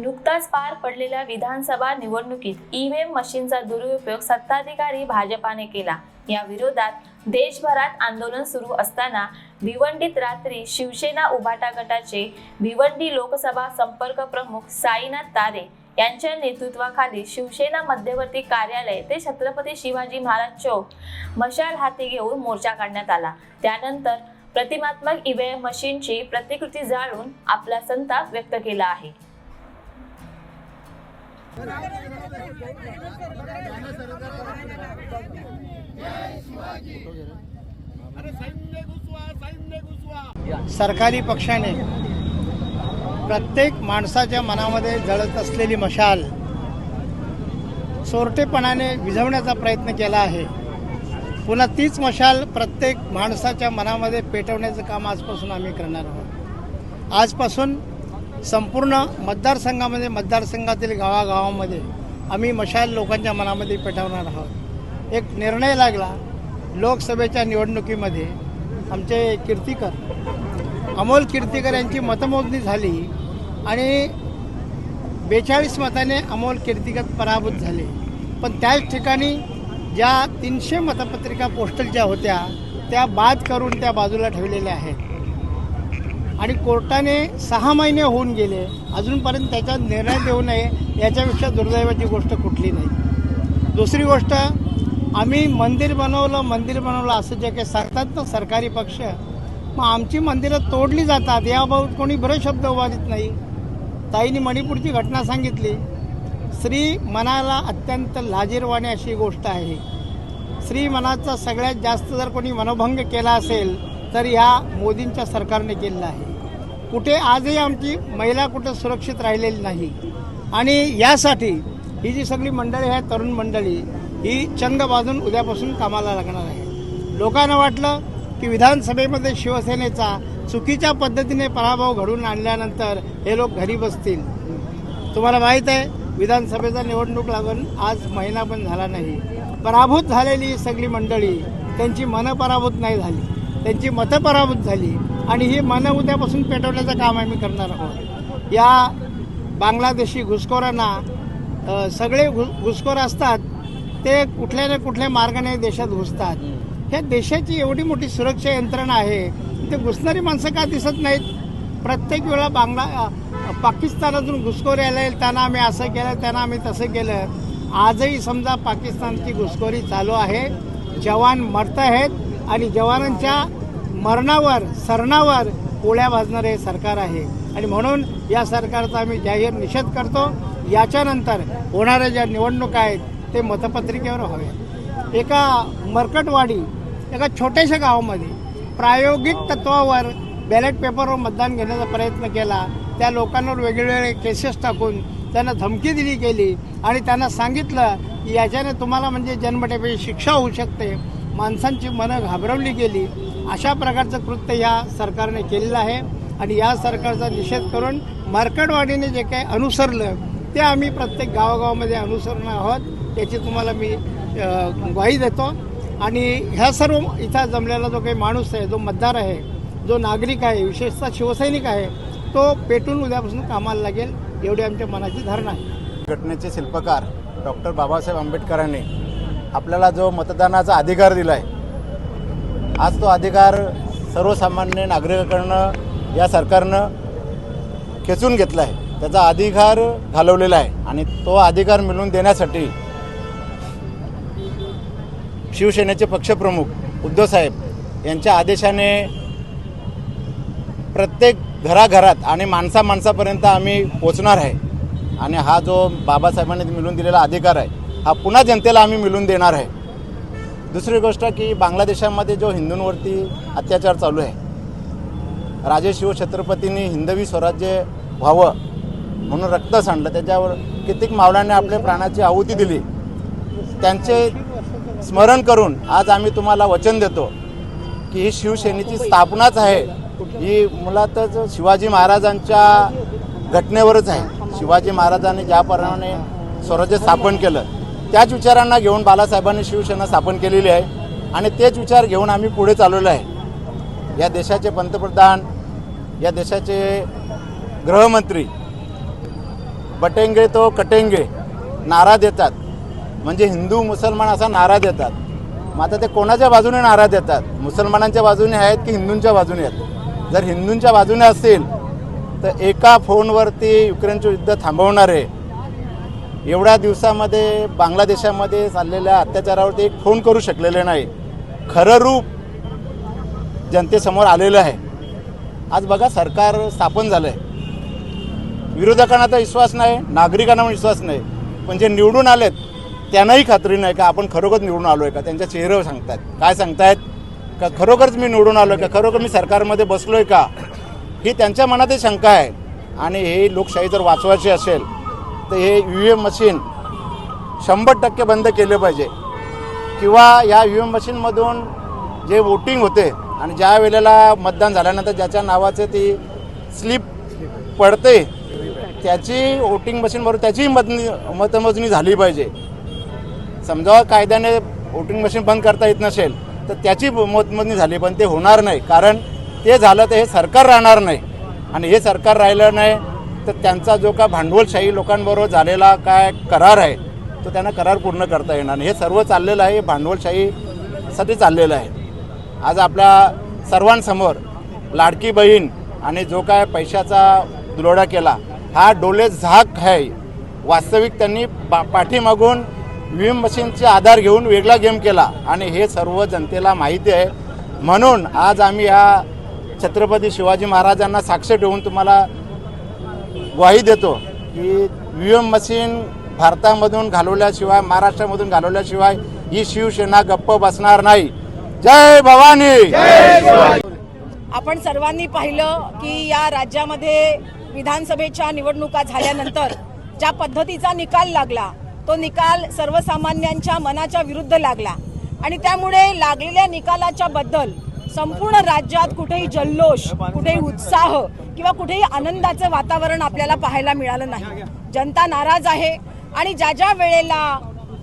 नुकताच पार पडलेल्या विधानसभा निवडणुकीत ईव्हीएम मशीनचा दुरुपयोग सत्ताधिकारी भाजपाने केला. या विरोधात देशभरात आंदोलन सुरू असताना भिवंडीत रात्री शिवसेना उभाटा गटाचे भिवंडी लोकसभा संपर्क प्रमुख साईनाथ तारे यांच्या नेतृत्वाखाली शिवसेना मध्यवर्ती कार्यालय ते छत्रपती शिवाजी महाराज चौक मशाल हाती घेऊन मोर्चा काढण्यात आला. त्यानंतर प्रतिमात्मक ईव्हीएम मशीनची प्रतिकृती जाळून आपला संताप व्यक्त केला आहे. सरकारी पक्षाने प्रत्येक माणसाच्या मनामध्ये जळत असलेली मशाल चोरटेपणाने विझवण्याचा प्रयत्न केला आहे. पुन्हा तीच मशाल प्रत्येक माणसाच्या मनामध्ये पेटवण्याचं काम आजपासून आम्ही करणार आहोत. आजपासून संपूर्ण मतदारसंघामध्ये मतदारसंघातील गावागावामध्ये आम्ही मशाल लोकांच्या मनामध्ये पेटवणार आहोत. एक निर्णय लागला लोकसभेच्या निवडणुकीमध्ये आमचे कीर्तिकर अमोल कीर्तिकर यांची मतमोजणी झाली आणि बेचाळीस मताने अमोल कीर्तिकर पराभूत झाले. पण त्याच ठिकाणी ज्या तीनशे मतपत्रिका पोस्टलच्या होत्या त्या बाद करून त्या बाजूला ठेवलेल्या आहेत. आणि कोर्टाने सहा महिने होऊन गेले. अजूनपर्यंत त्याचा निर्णय देऊ नये याच्यापेक्षा दुर्दैवाची गोष्ट कुठली नाही. दुसरी गोष्ट आम्ही मंदिर बनवलं मंदिर बनवलं असं जे काही सांगतात ना सरकारी पक्ष मग आमची मंदिरं तोडली जातात. याबाबत कोणी बरं शब्द उभारित नाही. ताईने मणिपूरची घटना सांगितली. स्त्री मनाला अत्यंत लाजीरवाणी अशी गोष्ट आहे. स्त्री मनाचा सगळ्यात जास्त जर कोणी मनोभंग केला असेल तर ह्या मोदींच्या सरकारने केलेला आहे. कुठे आजही आमची महिला कुठं सुरक्षित राहिलेली नाही. आणि यासाठी ही जी सगळी मंडळी आहे तरुण मंडळी ही चंग बाजून उद्यापासून कामाला लागणार आहे. लोकांना वाटलं की विधानसभेमध्ये शिवसेनेचा चुकीच्या पद्धतीने पराभव घडून आणल्यानंतर हे लोक घरी बसतील. तुम्हाला माहीत आहे विधानसभेचा निवडणूक लागून आज महिना पण झाला नाही. पराभूत झालेली सगळी मंडळी त्यांची मनं पराभूत नाही झाली. त्यांची मतं पराभूत झाली. आणि हे मन उद्यापासून पेटवण्याचं काम आम्ही करणार आहोत. या बांगलादेशी घुसखोरांना सगळे घुस घुसखोर असतात ते कुठल्या ना कुठल्या मार्गाने देशात घुसतात. ह्या देशाची एवढी मोठी सुरक्षा यंत्रणा आहे ते घुसणारी माणसं का दिसत नाहीत? प्रत्येक वेळा बांगला पाकिस्तानातून घुसखोर घुसखोरी आले त्यांना आम्ही असं केलं त्यांना आम्ही तसं केलं. आजही समजा पाकिस्तानची घुसखोरी चालू आहे. जवान मरत आहेत आणि जवानांच्या मरणावर सरणावर पोळ्या भाजणारे सरकार आहे. आणि म्हणून या सरकारचा आम्ही जाहीर निषेध करतो. याच्यानंतर होणाऱ्या ज्या निवडणुका आहेत ते मतपत्रिकेवर हव्या एका मरकटवाडी एका छोट्याशा गावामध्ये प्रायोगिक तत्वावर बॅलेट पेपरवर मतदान घेण्याचा प्रयत्न केला. त्या लोकांवर वेगवेगळे केसेस टाकून त्यांना धमकी दिली गेली. आणि त्यांना सांगितलं की याच्याने तुम्हाला म्हणजे जन्मठेपेची शिक्षा होऊ शकते. माणसांची मनं घाबरवली गेली अशा प्रकारचं कृत्य या सरकारने केलेलं आहे. आणि या सरकारचा निषेध करून मार्केटवाडीने जे काही अनुसरलं ते आम्ही प्रत्येक गावागावामध्ये अनुसरणार आहोत याची तुम्हाला मी ग्वाही देतो. आणि ह्या सर्व इथं जमलेला जो काही माणूस आहे जो मतदार आहे जो नागरिक आहे विशेषतः शिवसैनिक आहे तो पेटून उद्यापासून कामाला लागेल एवढी आमच्या मनाची धारणा आहे. घटनेचे शिल्पकार डॉक्टर बाबासाहेब आंबेडकरांनी आपल्याला जो मतदानाचा अधिकार दिला आहे आज तो अधिकार सर्वसामान्य नागरिकांकडनं या सरकारनं खेचून घेतला आहे त्याचा अधिकार घालवलेला आहे आणि तो अधिकार मिळवून देण्यासाठी शिवसेनेचे पक्षप्रमुख उद्धवसाहेब यांच्या आदेशाने प्रत्येक घराघरात आणि माणसा माणसापर्यंत आम्ही पोचणार आहे. आणि हा जो बाबासाहेबांनी मिळून दिलेला अधिकार आहे हा पुन्हा जनतेला आम्ही मिळून देणार आहे. दुसरी गोष्ट की बांगलादेशामध्ये जो हिंदूंवरती अत्याचार चालू आहे राजे शिवछत्रपतींनी हिंदवी स्वराज्य व्हावं म्हणून रक्त सांडलं त्याच्यावर कित्येक मावळ्यांनी आपल्या प्राणाची आहुती दिली त्यांचे स्मरण करून आज आम्ही तुम्हाला वचन देतो की ही शिवसेनेची स्थापनाच आहे. ही मुलातच शिवाजी महाराजांच्या घटनेवरच आहे. शिवाजी महाराजांनी ज्याप्रमाणे स्वराज्य स्थापन केलं त्याच विचारांना घेऊन बालासाहेबांनी शिवसेना स्थापन केलेली आहे. आणि तेच विचार घेऊन आम्ही पुढे चालवलो आहे. या देशाचे पंतप्रधान या देशाचे गृहमंत्री बटेंगे तो कटेंगे नारा देतात. म्हणजे हिंदू मुसलमान असा नारा देतात. मग आता ते कोणाच्या बाजूने नारा देतात? मुसलमानांच्या बाजूने आहेत की हिंदूंच्या बाजूने आहेत? जर हिंदूंच्या बाजूने असतील तर एका फोनवरती युक्रेनचं युद्ध थांबवणारे एवढ्या दिवसामध्ये बांगलादेशामध्ये चाललेल्या अत्याचारावरती एक फोन करू शकलेले नाही. खरं रूप जनतेसमोर आलेलं आहे. आज बघा सरकार स्थापन झालं आहे विरोधकांना तर विश्वास नाही नागरिकांना पण विश्वास नाही. पण जे निवडून आलेत त्यांनाही खात्री नाही का आपण खरोखर निवडून आलो आहे का? त्यांच्या चेहऱ्यावर सांगतायत. काय सांगतायत? का खरोखरच मी निवडून आलो आहे का? खरोखर मी सरकारमध्ये बसलो आहे का? ही त्यांच्या मनातही शंका आहे. आणि हे लोकशाही जर वाचवायची असेल तर हे यू एम मशीन शंभर टक्के बंद केले पाहिजे. किंवा या यू एम मशीनमधून जे वोटिंग होते आणि ज्या वेळेला मतदान झाल्यानंतर ज्याच्या नावाचे ती स्लिप पडते त्याची वोटिंग मशीनबरोबर त्याचीही मतनी मतमोजणी झाली पाहिजे. समजा कायद्याने वोटिंग मशीन बंद करता येत नसेल तर त्याची मतमोजणी झाली पण ते होणार नाही. कारण ते झालं तर हे सरकार राहणार नाही. आणि हे सरकार राहिलं नाही तर त्यांचा जो का भांडवलशाही लोकांबरोबर झालेला काय करार आहे तो त्यांना करार पूर्ण करता येणार हे सर्व चाललेलं आहे हे भांडवलशाहीसाठी चाललेलं आहे. आज आपल्या सर्वांसमोर लाडकी बहीण आणि जो काय पैशाचा दुलोडा केला हा डोले झाक आहे वास्तविक त्यांनी पा पाठीमागून व्ही मशीनचे आधार घेऊन वेगळा गेम केला आणि हे सर्व जनतेला माहिती आहे. म्हणून आज आम्ही ह्या छत्रपती शिवाजी महाराजांना साक्ष ठेवून तुम्हाला ग्वाही देतो की व्ही एम मशीन भारतामधून घालवल्याशिवाय महाराष्ट्रामधून घालवल्याशिवाय ही शिवसेना गप्प बसणार नाही. जय भवानी! आपण सर्वांनी पाहिलं की या राज्यामध्ये विधानसभेच्या निवडणुका झाल्यानंतर ज्या पद्धतीचा निकाल लागला तो निकाल सर्वसामान्यांच्या मनाच्या विरुद्ध लागला. आणि त्यामुळे लागलेल्या निकालाच्या बद्दल संपूर्ण राज्यात कुठेही जल्लोष कुठेही उत्साह किंवा कुठेही आनंदाचं वातावरण आपल्याला पाहायला मिळालं नाही. जनता नाराज आहे आणि ज्या ज्या वेळेला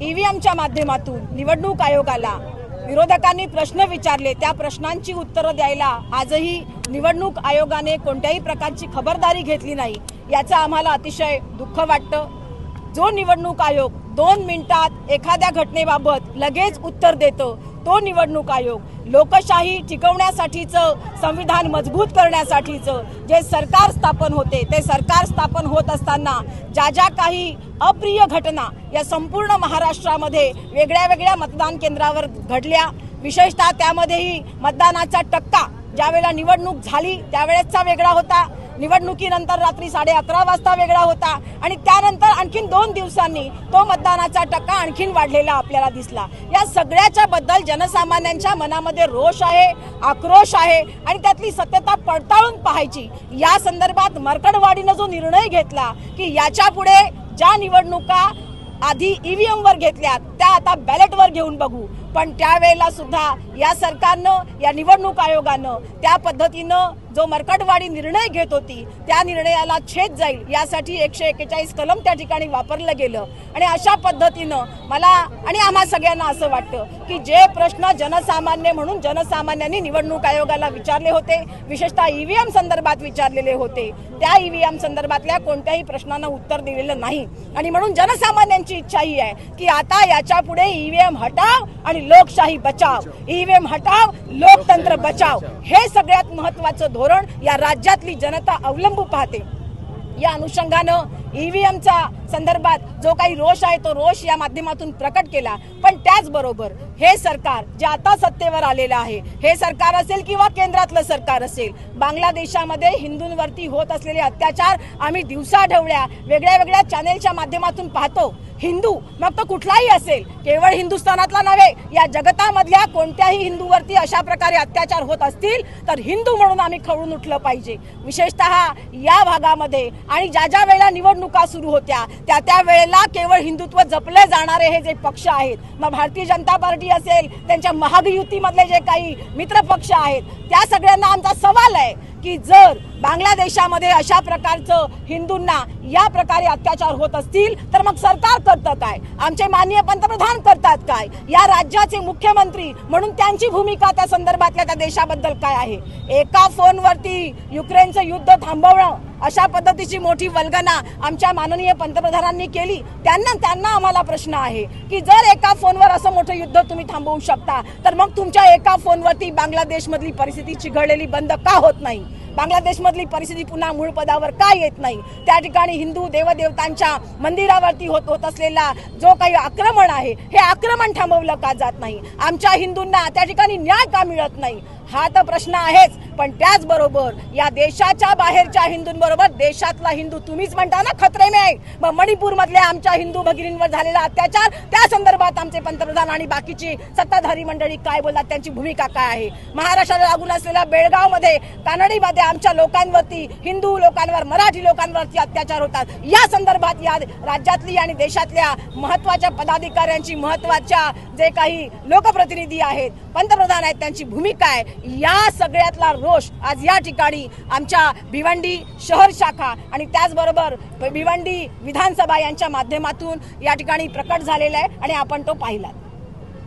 ईव्हीएमच्या माध्यमातून निवडणूक आयोगाला विरोधकांनी प्रश्न विचारले त्या प्रश्नांची उत्तरं द्यायला आजही निवडणूक आयोगाने कोणत्याही प्रकारची खबरदारी घेतली नाही याचं आम्हाला अतिशय दुःख वाटतं. जो निवडणूक आयोग दोन मिनिटात एखाद्या घटनेबाबत लगेच उत्तर देतो तो निवडणूक आयोग लोकशाही टिकवण्यासाठीचं संविधान मजबूत करण्यासाठीचं जे सरकार स्थापन होते ते सरकार स्थापन होत असताना ज्या ज्या काही अप्रिय घटना या संपूर्ण महाराष्ट्रामध्ये वेगळ्या वेगळ्या मतदान केंद्रावर घडल्या. विशेषतः त्यामध्येही मतदानाचा टक्का ज्यावेळेला निवडणूक झाली त्यावेळेसचा वेगळा होता. निवडणुकीनंतर रात्री साडे अकरा वाजता वेगळा होता आणि त्यानंतर आणखीन दोन दिवसांनी तो मतदानाचा टक्का आणखीन वाढलेला आपल्याला दिसला. या सगळ्याच्या बद्दल जनसामान्यांच्या मनामध्ये रोष आहे आक्रोश आहे आणि त्यातली सत्यता पडताळून पाहायची. या संदर्भात मरकडवाडीनं जो निर्णय घेतला की याच्यापुढे ज्या निवडणुका आधी ईव्हीएम वर घेतल्या त्या आता बॅलेटवर घेऊन बघू. पण त्यावेळेला सुद्धा या सरकारनं या निवडणूक आयोगानं त्या पद्धतीनं जो मरकटवाडी निर्णय घेत होती त्या निर्णयाला छेद जाईल यासाठी एकशे एक्केचाळीस कलम त्या ठिकाणी वापरलं गेलं. आणि अशा पद्धतीनं मला आणि आम्हा सगळ्यांना असं वाटतं की जे प्रश्न जनसामान्य म्हणून जनसामान्यांनी निवडणूक आयोगाला विचारले होते विशेषतः ईव्हीएम संदर्भात विचारलेले होते त्या ईव्हीएम संदर्भातल्या कोणत्याही प्रश्नांना उत्तर दिलेलं नाही. आणि म्हणून जनसामान्यांची इच्छा ही आहे की आता याच्यापुढे ईव्हीएम हटाव आणि लोकशाही बचाव ईव्हीएम हटाव लोकतंत्र बचाव. हे सगळ्यात महत्वाचं धोरण या राज्यातली जनता अवलंबू पाहते. या अनुषंगानं ईव्हीएमचा संदर्भात जो काही रोष आहे तो रोष या माध्यमातून प्रकट केला. पण त्याचबरोबर हे सरकार जे आता सत्तेवर आलेलं आहे हे सरकार असेल किंवा केंद्रातलं सरकार असेल बांगलादेशामध्ये हिंदूंवरती होत असलेले अत्याचार आम्ही दिवसाढवळ्या वेगळ्या वेगळ्या चॅनेलच्या माध्यमातून पाहतो. हिंदू मग तो कुठलाही असेल केवळ हिंदुस्थानातला नव्हे या जगतामधल्या कोणत्याही हिंदूवरती अशा प्रकारे अत्याचार होत असतील तर हिंदू म्हणून आम्ही खवळून उठलं पाहिजे. विशेषतः या भागामध्ये आणि ज्या ज्या वेळेला निवडणूक सुरू होत्या. त्या त्या वेळेला केवळ हिंदुत्व जपले जाणारे हे जे पक्ष आहेत मग भारतीय जनता पार्टी असेल त्यांच्या महागयुतीमधले जे काही मित्र पक्ष आहेत त्या सगळ्यांना आमचा सवाल आहे. की जर बांगलादेशामध्ये अशा प्रकारचं हिंदूंना या प्रकारे अत्याचार होत असतील तर मग सरकार करतं काय? आमचे माननीय पंतप्रधान करतात काय? या राज्याचे मुख्यमंत्री म्हणून त्यांची भूमिका त्या संदर्भातल्या त्या देशाबद्दल काय आहे? एका फोनवरती युक्रेनचं युद्ध थांबवणं अशा पद्धतीची मोठी वल्गना आमच्या माननीय पंतप्रधानांनी केली त्यांना त्यांना आम्हाला प्रश्न आहे की जर एका फोनवर असं मोठं युद्ध तुम्ही थांबवू शकता तर मग तुमच्या एका फोनवरती बांगलादेशमधली परिस्थिती चिघळलेली बंद का होत नाही? बांगलादेशमधली परिस्थिती पुन्हा मूळ पदावर का येत नाही? त्या ठिकाणी हिंदू देवदेवतांच्या मंदिरावरती होत होत असलेला जो काही आक्रमण आहे हे आक्रमण थांबवलं का जात नाही? आमच्या हिंदूंना त्या ठिकाणी न्याय का मिळत नाही? हा तर प्रश्न आहेच. पण त्याचबरोबर या देशाच्या बाहेरच्या हिंदूंबरोबर देशातला हिंदू तुम्हीच म्हणता ना खतरे मे आहे मग मणिपूरमधल्या आमच्या हिंदू भगिनींवर झालेला अत्याचार त्या संदर्भात आमचे पंतप्रधान आणि बाकीची सत्ताधारी मंडळी काय बोलतात त्यांची भूमिका काय आहे? महाराष्ट्राला लागून असलेल्या बेळगावमध्ये कानडीमध्ये आमच्या लोकांवरती हिंदू लोकांवर मराठी लोकांवरती अत्याचार होतात. या संदर्भात या राज्यातली आणि देशातल्या महत्त्वाच्या पदाधिकाऱ्यांची महत्त्वाच्या जे काही लोकप्रतिनिधी आहेत पंतप्रधान आहेत त्यांची भूमिका आहे. या सगळ्यातला रोष आज या ठिकाणी आमच्या भिवंडी शहर शाखा आणि त्याचबरोबर भिवंडी विधानसभा यांच्या माध्यमातून या ठिकाणी प्रकट झालेला आहे आणि आपण तो पाहिला